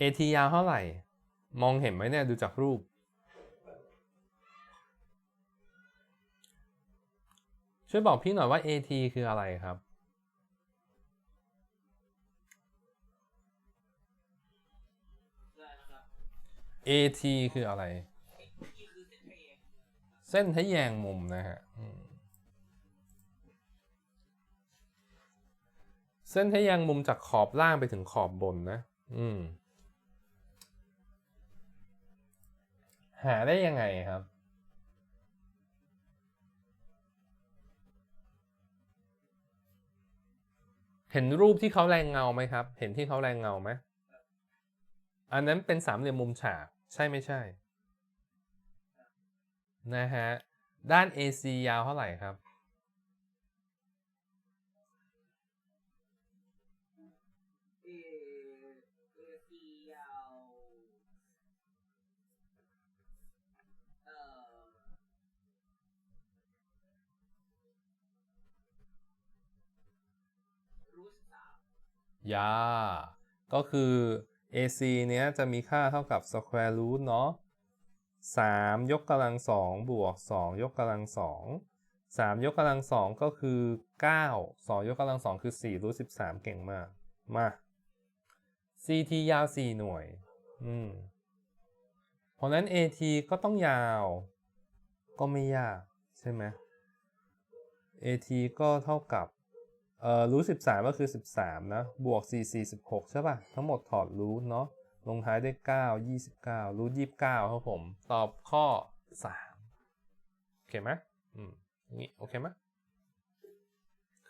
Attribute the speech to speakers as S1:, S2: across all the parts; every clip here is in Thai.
S1: AT ยาวเท่าไหร่ มองเห็นไหมเนี่ยดูจากรูป ช่วยบอกพี่หน่อยว่า AT คืออะไรครับ AT คืออะไร เส้นทะแยงมุมนะฮะเส้นทะแยงมุมจากขอบล่างไปถึงขอบบนนะ อืม หาได้ยังไงครับ เห็นรูปที่เขาแรงเงาไหมครับ เห็นที่เขาแรงเงาไหมอันนั้นเป็นสามเหลี่ยมมุมฉากใช่ไม่ใช่ นะฮะ ด้าน AC ยาวเท่าไหร่ครับ
S2: เอเอซียาว
S1: ยา ก็คือ AC เนี้ยจะมีค่าเท่ากับ square root เนาะ3ยกกำลัง2บวก 2 ยกกำลัง2 3ยกกำลัง2ก็คือ 9 2 ยกกำลัง2คือ4รูท13 เก่งมาก มา CT ยาว 4 หน่วย อืม เพราะนั้น AT ก็ต้องยาว ก็ไม่ยาก ใช่ไหม AT ก็เท่ากับ อ่อรูทสิบสามก็คือสิบสามนะ บวกสี่สี่สิบหกใช่ป่ะ ทั้งหมดถอดรูทเนาะ ลงท้ายด้วยเก้ายี่สิบเก้ารูทยี่สิบเก้าครับผม ตอบข้อสามโอเคไหมอืมนี่โอเคไหม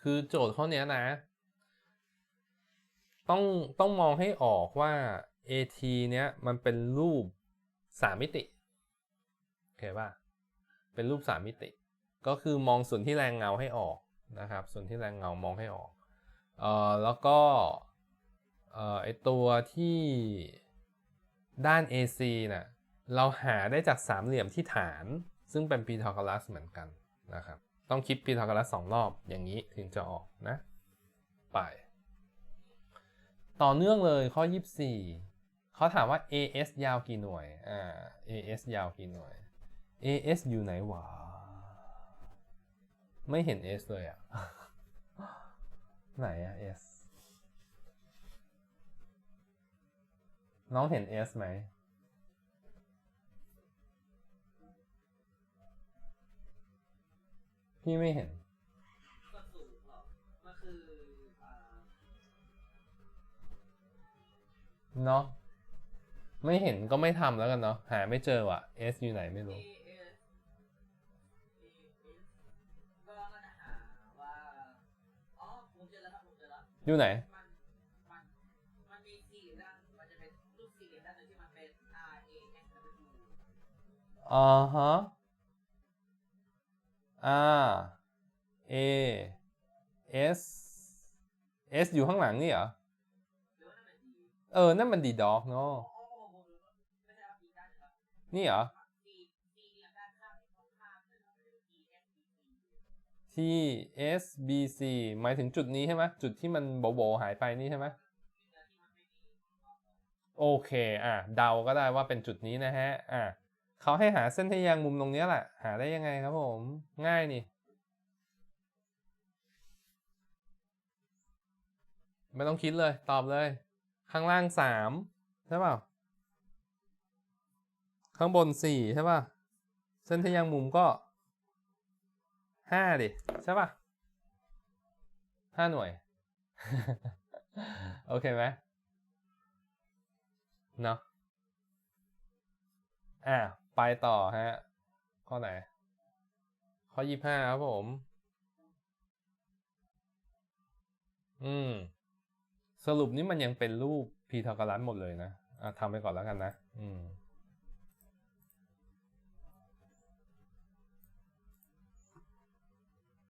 S1: คือโจทย์ข้อนี้นะ ต้องต้องมองให้ออกว่า AT เนี้ยมันเป็นรูปสามมิติโอเคป่ะ เป็นรูปสามมิติ ก็คือมองส่วนที่แรงเงาให้ออก นะครับ ส่วนที่แรงเงามองให้ออกเอ่อแล้วก็เอ่อไอตัวที่ด้าน AC น่ะเราหาได้จากสามเหลี่ยมที่ฐาน ซึ่งเป็นพีทาโกรัสเหมือนกันนะครับ ต้องคิดพีทาโกรัสสองรอบอย่างนี้ถึงจะออกนะ ไป ต่อเนื่องเลยข้อ 24 เขาถามว่า AS ยาวกี่หน่วย อ่า AS ยาวกี่หน่วย AS อยู่ไหนวะ ไม่เห็น S เลยอะไหนอะ S น้องเห็น S ไหม พี่ไม่เห็น
S2: ก็สูงหรอมันคืออ่า
S1: เนาะไม่เห็นก็ไม่ทำแล้วกันเนาะหาไม่เจอว่ะ S อยู่ไหนไม่รู้
S2: อ
S1: ยู่ไหน
S2: มันมันมีสี่ด้าน มันจะเป็นรูปสี่เหลี่ยมด้านหนึงที่มันเป็น R A S W
S1: อ่าฮะ R A S S อยู่ข้างหลังนี่เหรอ
S2: หรือว่านั่นเป็น D
S1: เออ นั่นมันดีด็อกเนาะ
S2: อ๋อผมรู้ไม่ใช่ว่า D ด้านหนึ่งครับ
S1: นี่เหรอ
S2: C
S1: T S B C หมายถึงจุดนี้ใช่ไหมจุดที่มันโบโบๆหายไปนี่ใช่ไหมโอเค อะ เดาก็ได้ว่าเป็นจุดนี้นะฮะ อะเขาให้หาเส้นทะแยงมุมตรงเนี้ยแหละ หาได้ยังไงครับผม ง่ายนี่ ไม่ต้องคิดเลย ตอบเลย ข้างล่างสามใช่เปล่า ข้างบนสี่ใช่ป่ะ เส้นทะแยงมุมก็ ห้าดิใช่ป่ะห้าหน่วย โอเคไหมเนาะอะไปต่อฮะ ข้อไหน ข้อยี่ห้าครับผม อืม สรุปนี่มันยังเป็นรูปพีทาโกรัสหมดเลยนะอะทำไปก่อนแล้วกันนะ อืม